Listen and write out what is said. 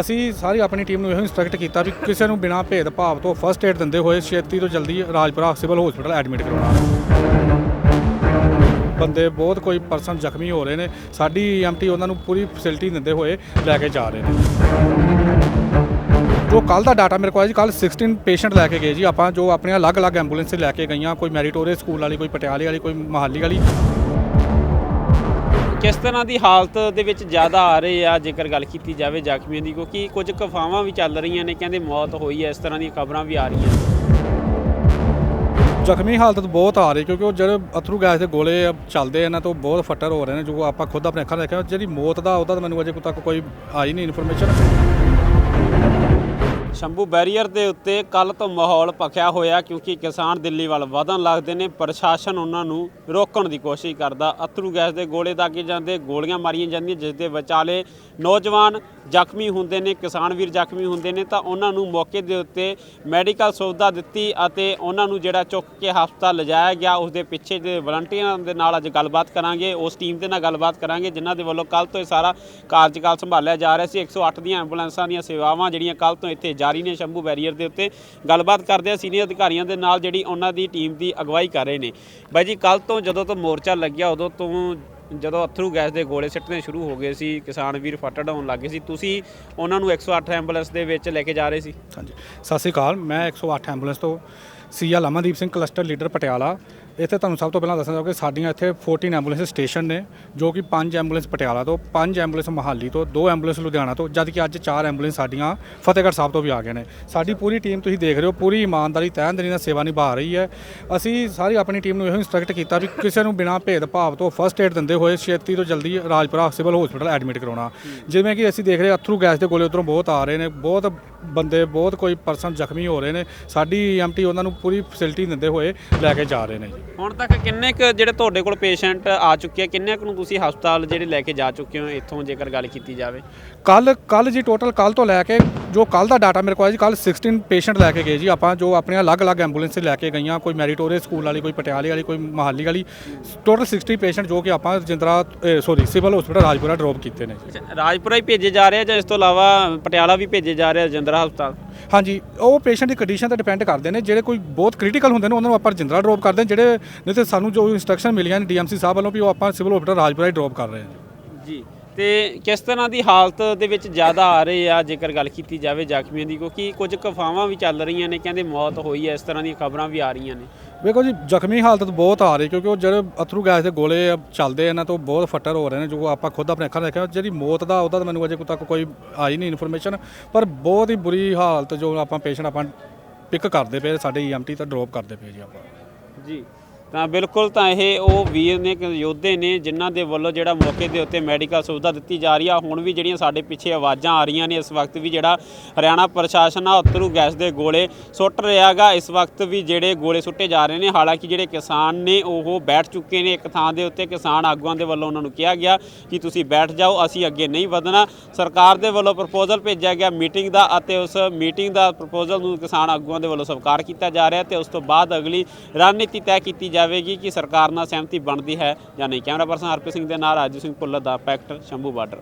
ਅਸੀਂ ਸਾਰੀ ਆਪਣੀ ਟੀਮ ਨੂੰ ਇਹੋ ਇੰਸਟਰਕਟ ਕੀਤਾ ਵੀ ਕਿਸੇ ਨੂੰ ਬਿਨਾਂ ਭੇਦਭਾਵ ਤੋਂ ਫਸਟ ਏਡ ਦਿੰਦੇ ਹੋਏ ਛੇਤੀ ਤੋਂ ਜਲਦੀ ਰਾਜਪੁਰਾ ਸਿਵਲ ਹਸਪੀਟਲ ਐਡਮਿਟ ਕਰਵਾਉਣਾ। ਬੰਦੇ ਬਹੁਤ ਕੋਈ ਪਰਸਨ ਜ਼ਖਮੀ ਹੋ ਰਹੇ ਨੇ। ਸਾਡੀ ਐਮਟੀ ਉਹਨਾਂ ਨੂੰ ਪੂਰੀ ਫੈਸਿਲਿਟੀ ਦਿੰਦੇ ਹੋਏ ਲੈ ਕੇ ਜਾ ਰਹੇ ਨੇ। ਜੋ ਕੱਲ ਦਾ ਡਾਟਾ ਮੇਰੇ ਕੋਲ ਆਇਆ ਜੀ ਕੱਲ 16 ਪੇਸ਼ੈਂਟ ਲੈ ਕੇ ਗਏ ਜੀ ਆਪਾਂ, ਜੋ ਆਪਣੀਆਂ ਅਲੱਗ-ਅਲੱਗ ਐਂਬੂਲੈਂਸ ਲੈ ਕੇ ਗਈਆਂ, ਕੋਈ ਮੈਰੀਟੋਰੀਅਸ ਸਕੂਲ ਵਾਲੀ, ਕੋਈ ਪਟਿਆਲੇ ਵਾਲੀ, ਕੋਈ ਮਹਾਲੀ ਵਾਲੀ। ਕਿਸ ਤਰ੍ਹਾਂ ਦੀ ਹਾਲਤ ਦੇ ਵਿੱਚ ਜ਼ਿਆਦਾ ਆ ਰਹੇ ਆ, ਜੇਕਰ ਗੱਲ ਕੀਤੀ ਜਾਵੇ ਜ਼ਖਮੀਆਂ ਦੀ? ਕਿਉਂਕਿ ਕੁਝ ਕਫਾਵਾਂ ਵੀ ਚੱਲ ਰਹੀਆਂ ਨੇ, ਕਹਿੰਦੇ ਮੌਤ ਹੋਈ ਹੈ, ਇਸ ਤਰ੍ਹਾਂ ਦੀਆਂ ਖਬਰਾਂ ਵੀ ਆ ਰਹੀਆਂ ਜ਼ਖਮੀ ਹਾਲਤ ਬਹੁਤ ਆ ਰਹੀ ਕਿਉਂਕਿ ਉਹ ਜਿਹੜੇ ਅਥਰੂ ਗੈਸ ਦੇ ਗੋਲੇ ਚੱਲਦੇ ਇਹਨਾਂ ਤੋਂ ਬਹੁਤ ਫੱਟਰ ਹੋ ਰਹੇ ਨੇ, ਜੋ ਆਪਾਂ ਖੁਦ ਆਪਣੇ ਅੱਖਾਂ ਨਾਲ ਦੇਖਿਆ, ਜਿਹੜੀ ਮੌਤ ਦਾ, ਉਹਦਾ ਤਾਂ ਮੈਨੂੰ ਅਜੇ ਤੱਕ ਕੋਈ ਆਈ ਨਹੀਂ ਇਨਫੋਰਮੇਸ਼ਨ ਸ਼ੰਭੂ ਬੈਰੀਅਰ ਦੇ ਉੱਤੇ ਕੱਲ ਤੋਂ ਮਾਹੌਲ ਭਖਿਆ ਹੋਇਆ ਕਿਉਂਕਿ ਕਿਸਾਨ ਦਿੱਲੀ ਵੱਲ ਵਧਣ ਲੱਗਦੇ ਨੇ, ਪ੍ਰਸ਼ਾਸਨ ਉਹਨਾਂ ਨੂੰ ਰੋਕਣ ਦੀ ਕੋਸ਼ਿਸ਼ ਕਰਦਾ। ਅਥਰੂ ਗੈਸ ਦੇ ਗੋਲੇ ਦਾਗੇ ਜਾਂਦੇ, ਗੋਲੀਆਂ ਮਾਰੀਆਂ ਜਾਂਦੀਆਂ, ਜਿਸ ਦੇ ਵਿਚਾਲੇ ਨੌਜਵਾਨ ਜ਼ਖਮੀ ਹੁੰਦੇ ਨੇ, ਕਿਸਾਨ ਵੀਰ ਜ਼ਖਮੀ ਹੁੰਦੇ ਨੇ ਤਾਂ ਉਹਨਾਂ ਨੂੰ ਮੌਕੇ ਦੇ ਉੱਤੇ ਮੈਡੀਕਲ ਸੁਵਿਧਾ ਦਿੱਤੀ ਅਤੇ ਉਹਨਾਂ ਨੂੰ ਜਿਹੜਾ ਚੁੱਕ ਕੇ ਹਸਪਤਾਲ ਲਿਜਾਇਆ ਗਿਆ, ਉਸ ਦੇ ਪਿੱਛੇ ਦੇ ਵਲੰਟੀਅਰਾਂ ਦੇ ਨਾਲ ਅੱਜ ਗੱਲਬਾਤ ਕਰਾਂਗੇ, ਉਸ ਟੀਮ ਦੇ ਨਾਲ ਗੱਲਬਾਤ ਕਰਾਂਗੇ, ਜਿਨ੍ਹਾਂ ਦੇ ਵੱਲੋਂ ਕੱਲ ਤੋਂ ਇਹ ਸਾਰਾ ਕਾਰਜਕਾਲ ਸੰਭਾਲਿਆ ਜਾ ਰਿਹਾ ਸੀ। 108 ਦੀਆਂ ਐਂਬੂਲੈਂਸਾਂ ਦੀਆਂ ਸੇਵਾਵਾਂ ਜਿਹੜੀਆਂ ਕੱਲ ਤੋਂ ਇੱਥੇ ਜਾਰੀ ਨੇ ਸ਼ੰਭੂ ਬੈਰੀਅਰ ਦੇ ਉੱਤੇ। ਗੱਲਬਾਤ ਕਰਦੇ ਆ ਸੀਨੀਅਰ ਅਧਿਕਾਰੀਆਂ ਦੇ ਨਾਲ ਜਿਹੜੀ ਉਹਨਾਂ ਦੀ ਟੀਮ ਦੀ ਅਗਵਾਈ ਕਰ ਰਹੇ ਨੇ। ਬਾਈ ਜੀ ਕੱਲ ਤੋਂ ਜਦੋਂ ਤੋਂ ਮੋਰਚਾ ਲੱਗਿਆ, ਉਦੋਂ ਤੋਂ ਜਦੋਂ ਅਥਰੂ ਗੈਸ ਦੇ ਗੋਲੇ ਸਿੱਟਣੇ ਸ਼ੁਰੂ ਹੋ ਗਏ ਸੀ, ਕਿਸਾਨ ਵੀਰ ਫੱਟੜ ਹੋਣ ਲੱਗੇ ਸੀ। ਤੁਸੀਂ ਉਹਨਾਂ ਨੂੰ 108 ਐਂਬੂਲੈਂਸ ਦੇ ਵਿੱਚ ਲੈ ਕੇ ਜਾ ਰਹੇ ਸੀ? ਹਾਂਜੀ। ਸਤਿ ਸ਼੍ਰੀ ਅਕਾਲ, ਮੈਂ 108 ਐਂਬੂਲੈਂਸ ਤੋਂ ਸੀਆ ਲਾਮਾਦੀਪ ਸਿੰਘ, ਕਲਸਟਰ ਲੀਡਰ ਪਟਿਆਲਾ। ਇੱਥੇ ਤੁਹਾਨੂੰ ਸਭ ਤੋਂ ਪਹਿਲਾਂ ਦੱਸਣਾ ਚਾਹਾਂਗਾ ਕਿ ਸਾਡੀਆਂ ਇੱਥੇ 14 ਐਂਬੂਲੈਂਸ ਸਟੇਸ਼ਨ ਨੇ, ਜੋ ਕਿ 5 ਐਂਬੂਲੈਂਸ ਪਟਿਆਲਾ ਤੋਂ 5 ਐਂਬੂਲੈਂਸ ਮਹਾਲੀ ਤੋਂ 2 ਐਂਬੂਲੈਂਸ ਲੁਧਿਆਣਾ ਤੋਂ, ਜਦ ਕਿ ਅੱਜ 4 ਐਂਬੂਲੈਂਸ ਸਾਡੀਆਂ ਫਤਿਹਗੜ੍ਹ ਸਾਹਿਬ ਤੋਂ ਵੀ ਆ ਗਏ ਨੇ। ਸਾਡੀ ਪੂਰੀ ਟੀਮ ਤੁਸੀਂ ਦੇਖ ਰਹੇ ਹੋ, ਪੂਰੀ ਇਮਾਨਦਾਰੀ ਤਹਿਨਦਰੀ ਨਾਲ ਸੇਵਾ ਨਿਭਾ ਰਹੀ ਹੈ। ਅਸੀਂ ਸਾਰੀ ਆਪਣੀ ਟੀਮ ਨੂੰ ਇਹੋ ਇੰਸਟਰਕਟ ਕੀਤਾ ਵੀ ਕਿਸੇ ਨੂੰ ਬਿਨਾਂ ਭੇਦਭਾਵ ਤੋਂ ਫਸਟ ਏਡ ਦਿੰਦੇ ਹੋਏ ਛੇਤੀ ਤੋਂ ਜਲਦੀ ਰਾਜਪੁਰਾ ਸਿਵਲ ਹਸਪੀਟਲ ਐਡਮਿਟ ਕਰਾਉਣਾ। ਜਿਵੇਂ ਕਿ ਅਸੀਂ ਦੇਖ ਰਹੇ ਅਥਰੂ ਗੈਸ ਦੇ ਗੋਲੇ ਉਧਰੋਂ ਬਹੁਤ ਆ ਰਹੇ ਨੇ, ਬਹੁਤ ਬੰਦੇ ਬਹੁਤ ਕੋਈ ਪਰਸਨ ਜ਼ਖਮੀ ਹੋ ਰਹੇ ਨੇ। ਸਾਡੀ ਐਮਟੀ ਉਹਨਾਂ ਨੂੰ ਪੂਰੀ ਫੈਸਿਲਿਟੀ ਦਿੰਦੇ ਹੋਏ ਲੈ ਕੇ ਜਾ ਰਹੇ ਨੇ ਜੀ। ਹੁਣ ਤੱਕ ਕਿੰਨੇ ਕੁ ਜਿਹੜੇ ਤੁਹਾਡੇ ਕੋਲ ਪੇਸ਼ੈਂਟ ਆ ਚੁੱਕੇ ਆ? ਕਿੰਨੇ ਕੁ ਨੂੰ ਤੁਸੀਂ ਹਸਪਤਾਲ ਜਿਹੜੇ ਲੈ ਕੇ ਜਾ ਚੁੱਕੇ ਹੋ? ਇੱਥੋਂ ਜੇਕਰ ਗੱਲ ਕੀਤੀ ਜਾਵੇ। ਕੱਲ ਕੱਲ ਜੀ ਟੋਟਲ ਕੱਲ ਤੋਂ ਲੈ ਕੇ ਜੋ ਕੱਲ ਦਾ ਡਾਟਾ ਮੇਰੇ ਕੋਲ ਹੈ ਜੀ ਕੱਲ 16 ਪੇਸ਼ੈਂਟ ਲੈ ਕੇ ਗਏ ਜੀ। ਆਪਾਂ ਜੋ ਆਪਣੀਆਂ ਅਲੱਗ-ਅਲੱਗ ਐਂਬੂਲੈਂਸ ਲੈ ਕੇ ਗਈਆਂ ਕੋਈ ਮੈਰੀਟੋਰੀਅਸ ਸਕੂਲ ਵਾਲੀ ਕੋਈ ਪਟਿਆਲੇ ਵਾਲੀ ਕੋਈ ਮਹਾਲੀ ਵਾਲੀ। ਟੋਟਲ 60 ਪੇਸ਼ੈਂਟ ਜੋ ਕਿ ਆਪਾਂ Rajindra sorry civil hospital Rajpura drop ਕੀਤੇ ਨੇ ਜੀ। ਰਾਜਪੁਰਾ ਹੀ ਭੇਜੇ ਜਾ ਰਹੇ ਆ ਜਾਂ ਇਸ ਤੋਂ ਇਲਾਵਾ ਪਟਿਆਲਾ ਵੀ ਭੇਜੇ ਜਾ ਰਹੇ ਆ ਰਜਿੰਦਰਾ ਹਸਪਤਾਲ? ਹਾਂਜੀ ਉਹ ਪੇਸ਼ੈਂਟ ਦੀ ਕੰਡੀਸ਼ਨ ਤੇ ਡਿਪੈਂਡ ਕਰਦੇ ਨੇ। ਜਿਹੜੇ ਕੋਈ ਬਹੁਤ ਕ੍ਰਿਟੀਕਲ ਹੁੰਦੇ ਨੇ ਉਹਨਾਂ ਨੂੰ ਆਪਾਂ ਰਜਿੰਦਰਾ ਡ੍ਰੌਪ ਕਰਦੇ ਨੇ। ਜਿਹੜੇ ਨਹੀਂ ਤੇ ਸਾਨੂੰ ਜੋ ਇਨਸਟਰਕਸ਼ਨ ਮਿਲੀਆਂ ਨੇ ਡੀਐਮਸੀ ਸਾਹਿਬ ਵੱਲੋਂ ਵੀ ਉਹ ਆਪਾਂ ਸਿਵਲ ਹਸਪੀਟਲ ਰਾਜਪੁਰਾ ਹੀ ਡ੍ਰੌਪ ਕਰ ਰਹੇ ਹਾਂ ਜੀ। ਤੇ ਕਿਸ ਤਰ੍ਹਾਂ ਦੀ ਹਾਲਤ ਦੇ ਵਿੱਚ ਜ਼ਿਆਦਾ ਆ ਰਹੇ ਆ ਜੇਕਰ ਗੱਲ ਕੀਤੀ ਜਾਵੇ ਜ਼ਖਮੀਆਂ ਦੀ? ਕਿਉਂਕਿ ਕੁਝ ਕਫਾਵਾਂ ਵੀ ਚੱਲ ਰਹੀਆਂ ਨੇ ਕਹਿੰਦੇ ਮੌਤ ਹੋਈ ਹੈ ਇਸ ਤਰ੍ਹਾਂ ਦੀਆਂ ਖਬਰਾਂ ਵੀ ਆ ਰਹੀਆਂ ਨੇ। ਵੇਖੋ ਜੀ ਜ਼ਖਮੀ ਹਾਲਤ ਬਹੁਤ ਆ ਰਹੀ ਕਿਉਂਕਿ ਉਹ ਜਿਹੜੇ ਅਥਰੂ ਗੈਸ ਦੇ ਗੋਲੇ ਚੱਲਦੇ ਇਹਨਾਂ ਤੋਂ ਬਹੁਤ ਫੱਟਰ ਹੋ ਰਹੇ ਨੇ ਜੋ ਆਪਾਂ ਖੁਦ ਆਪਣੇ ਅੱਖਾਂ ਨਾਲ ਦੇਖਿਆ ਜਿਹੜੀ ਮੌਤ ਦਾ ਉਹਦਾ ਤਾਂ ਮੈਨੂੰ ਅਜੇ ਤੱਕ ਕੋਈ ਆਈ ਨਹੀਂ ਇਨਫੋਰਮੇਸ਼ਨ ਪਰ ਬਹੁਤ ਹੀ ਬੁਰੀ ਹਾਲਤ ਜੋ ਆਪਾਂ ਪੇਸ਼ੈਂਟ ਆਪਾਂ ਪਿਕ ਕਰਦੇ ਪਏ ਸਾਡੇ ਈਐਮਟੀ ਤਾਂ ਡ੍ਰੌਪ ਕਰਦੇ ਪਏ ਜੀ ਆਪਾਂ। ਜੀ। ਤਾਂ ਬਿਲਕੁਲ ਤਾਂ ਇਹ ਉਹ ਵੀਰ ਨੇ ਯੋਧੇ ਨੇ, ਜਿਨ੍ਹਾਂ ਦੇ ਵੱਲੋਂ ਜਿਹੜਾ ਮੌਕੇ ਦੇ ਉੱਤੇ ਮੈਡੀਕਲ ਸੁਵਿਧਾ ਦਿੱਤੀ ਜਾ ਰਹੀ ਆ। ਹੁਣ ਵੀ ਜਿਹੜੀਆਂ ਸਾਡੇ ਪਿੱਛੇ ਆਵਾਜ਼ਾਂ ਆ ਰਹੀਆਂ ਨੇ ਇਸ ਵਕਤ ਵੀ ਜਿਹੜਾ ਹਰਿਆਣਾ ਪ੍ਰਸ਼ਾਸਨ ਆ ਉਤਰੂ ਗੈਸ ਦੇ ਗੋਲੇ ਸੁੱਟ ਰਿਹਾਗਾ ਇਸ ਵਕਤ ਵੀ ਜਿਹੜੇ ਗੋਲੇ ਸੁੱਟੇ ਜਾ ਰਹੇ ਨੇ, ਹਾਲਾਂਕਿ ਜਿਹੜੇ ਕਿਸਾਨ ਨੇ, ਉਹ ਬੈਠ ਚੁੱਕੇ ਨੇ ਇੱਕ ਥਾਂ ਦੇ ਉੱਤੇ। ਕਿਸਾਨ ਆਗੂਆਂ ਦੇ ਵੱਲੋਂ ਉਹਨਾਂ ਨੂੰ ਕਿਹਾ ਗਿਆ ਕਿ ਤੁਸੀਂ ਬੈਠ ਜਾਓ, ਅਸੀਂ ਅੱਗੇ ਨਹੀਂ ਵਧਣਾ। ਸਰਕਾਰ ਦੇ ਵੱਲੋਂ ਪ੍ਰਪੋਜ਼ਲ ਭੇਜਿਆ ਗਿਆ ਮੀਟਿੰਗ ਦਾ ਅਤੇ ਉਸ ਮੀਟਿੰਗ ਦਾ ਪ੍ਰਪੋਜ਼ਲ ਨੂੰ ਕਿਸਾਨ ਆਗੂਆਂ ਦੇ ਵੱਲੋਂ ਸਵੀਕਾਰ ਕੀਤਾ ਜਾ ਰਿਹਾ ਤੇ ਉਸ ਤੋਂ ਬਾਅਦ ਅਗਲੀ ਰਣਨੀਤੀ ਤੈਅ ਕੀਤੀ ਜਾ ਜਾਵੇਗੀ ਕਿ ਸਰਕਾਰ ਨਾਲ ਸਹਿਮਤੀ ਬਣਦੀ ਹੈ ਜਾਂ ਨਹੀਂ? ਕੈਮਰਾ ਪਰਸਨ ਹਰਪ੍ਰੀਤ ਸਿੰਘ ਦੇ ਨਾਲ ਰਾਜੂ ਸਿੰਘ ਭੁੱਲਰ ਦਾ ਪੈਕਟ ਸ਼ੰਭੂ ਬਾਰਡਰ।